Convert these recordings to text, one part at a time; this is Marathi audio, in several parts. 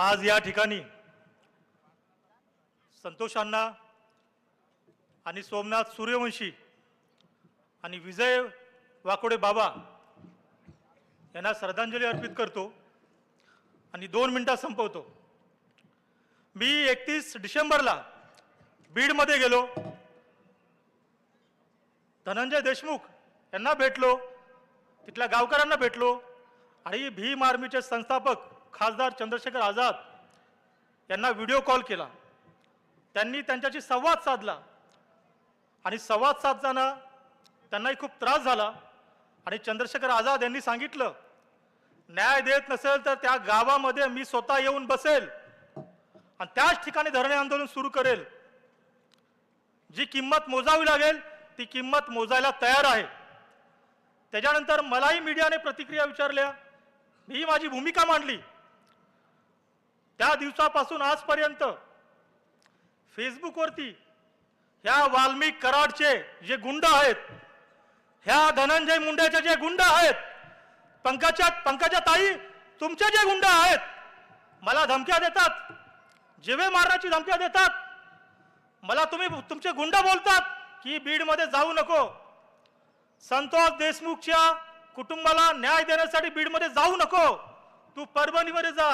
आज या ठिकाणी संतोषांना आणि सोमनाथ सूर्यवंशी आणि विजय वाकोडे बाबा यांना श्रद्धांजली अर्पित करतो आणि दोन मिनटात संपवतो. मी एकतीस डिसेंबरला बीडमध्ये गेलो. धनंजय देशमुख यांना भेटलो. तिथल्या गावकऱ्यांना भेटलो. आणि भीम आर्मीचे संस्थापक खासदार चंद्रशेखर आझाद यांना व्हिडिओ कॉल केला. त्यांनी त्यांच्याशी संवाद साधला. आणि संवाद साधताना त्यांनाही खूप त्रास झाला. आणि चंद्रशेखर आझाद यांनी सांगितलं न्याय देत नसेल तर त्या गावामध्ये मी स्वतः येऊन बसेल. आणि त्याच ठिकाणी धरणे आंदोलन सुरू करेल. जी किंमत मोजावी लागेल ती किंमत मोजायला तयार आहे. त्याच्यानंतर मलाही मीडियाने प्रतिक्रिया विचारल्या. मी माझी भूमिका मांडली. त्या दिवसापासून आजपर्यंत फेसबुकवरती ह्या वाल्मिक कराडचे जे गुंड आहेत ह्या धनंजय मुंडेचे जे गुंड आहेत पंकजा पंकजा ताई तुमचे जे गुंड आहेत मला धमक्या देतात जिवे मारण्याची धमक्या देतात. मला तुम्ही तुमचे गुंड बोलतात की बीडमध्ये जाऊ नको. संतोष देशमुखच्या कुटुंबाला न्याय देण्यासाठी बीडमध्ये जाऊ नको. तू परभणीमध्ये जा.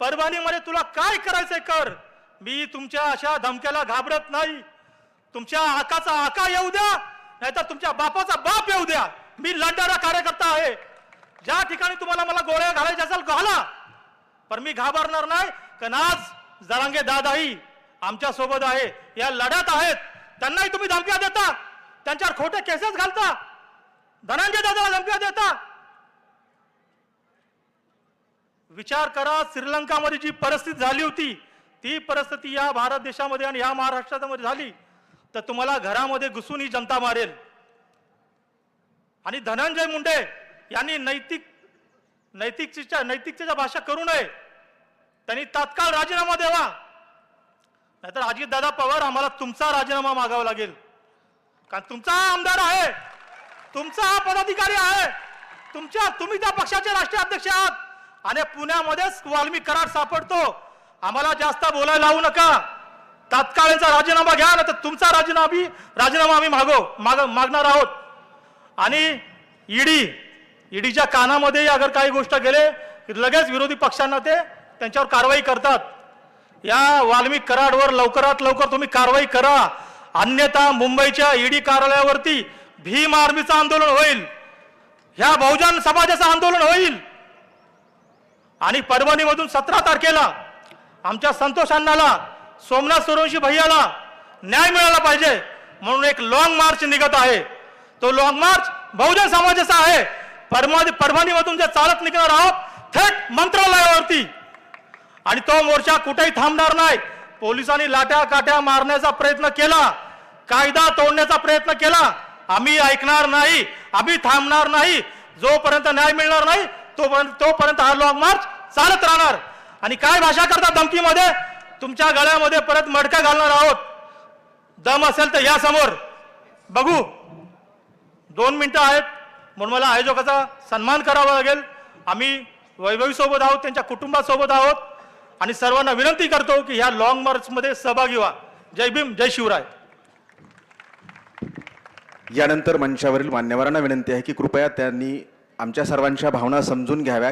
परभणीमध्ये तुला काय करायचंय कर? मी तुमच्या अशा धमक्याला घाबरत नाही. तुमच्या आकाचा आका येऊ द्या नाहीतर तुमच्या बापाचा बाप येऊ द्या. मी लढणारा कार्यकर्ता आहे. ज्या ठिकाणी तुम्हाला मला गोळ्या घालायच्या असेल घाला. पण मी घाबरणार नाही कारण आज जरांगे दादाही आमच्यासोबत आहे. या लढ्यात आहेत. त्यांनाही तुम्ही धमक्या देता. त्यांच्यावर खोटे केसेस घालता. धनंजय दादाला धमक्या देता. विचार करा श्रीलंकामध्ये जी परिस्थिती झाली होती ती परिस्थिती या भारत देशामध्ये आणि या महाराष्ट्रामध्ये झाली तर तुम्हाला घरामध्ये घुसून ही जनता मारेल. आणि धनंजय मुंडे यांनी नैतिक नैतिकतेच्या नैतिकतेच्या भाषा करू नये. त्यांनी तात्काळ राजीनामा द्यावा. नाहीतर अजितदादा पवार आम्हाला तुमचा राजीनामा मागावा लागेल. कारण तुमचा हा आमदार आहे. तुमचा हा पदाधिकारी आहे. तुमच्या तुम्ही त्या पक्षाचे राष्ट्रीय अध्यक्ष आहात. आणि पुण्यामध्येच वाल्मी करार सापडतो. आम्हाला जास्त बोलायला लावू नका. तात्काळचा राजीनामा घ्या ना तर तुमचा राजीनामा राजीनामा आम्ही मागो माग मागणार आहोत. आणि ईडी ईडीच्या कानामध्ये अगर काही गोष्ट गेले लगेच विरोधी पक्षांना ते त्यांच्यावर कारवाई करतात. या वाल्मिक कराडवर लवकरात लवकर तुम्ही कारवाई करा. अन्यथा मुंबईच्या ईडी कार्यालयावरती भीम आर्मीचं आंदोलन होईल. ह्या बहुजन समाजाचं आंदोलन होईल. आणि परभणीमधून सतरा तारखेला आमच्या संतोष अण्णाला सोमनाथ सूर्यवंशी भैयाला न्याय मिळाला पाहिजे म्हणून एक लॉंग मार्च निघत आहे. तो लॉंग मार्च बहुजन समाजाचा आहे. परभणी परभणीमधून जे चालत निघणार आहोत थेट मंत्रालयावरती. आणि तो मोर्चा कुठेही थांबणार नाही. पोलिसांनी लाट्या काट्या मारण्याचा प्रयत्न केला. कायदा तोडण्याचा प्रयत्न केला. आम्ही ऐकणार नाही. आम्ही थांबणार नाही. जोपर्यंत न्याय मिळणार नाही तोपर्यंत तोपर्यंत हा लॉंग मार्च चालत राहणार. आणि काय भाषा करतात धमकीमध्ये? तुमच्या गळ्यामध्ये परत मडका घालणार आहोत. दम असेल तर या समोर. बघू. दोन मिनिटं आहेत. म्हणून मला आयोजकाचा सन्मान करावा लागेल. आम्ही वैभवीसोबत आहोत त्यांच्या कुटुंबासोबत आहोत. आणि सर्वांना विनंती करतो की ह्या लॉंग मार्चमध्ये सहभागी व्हा. जय भीम जय शिवराय. यानंतर मंचावरील मान्यवरांना विनंती आहे की कृपया त्यांनी आमच्या सर्वांच्या भावना समजून घ्याव्या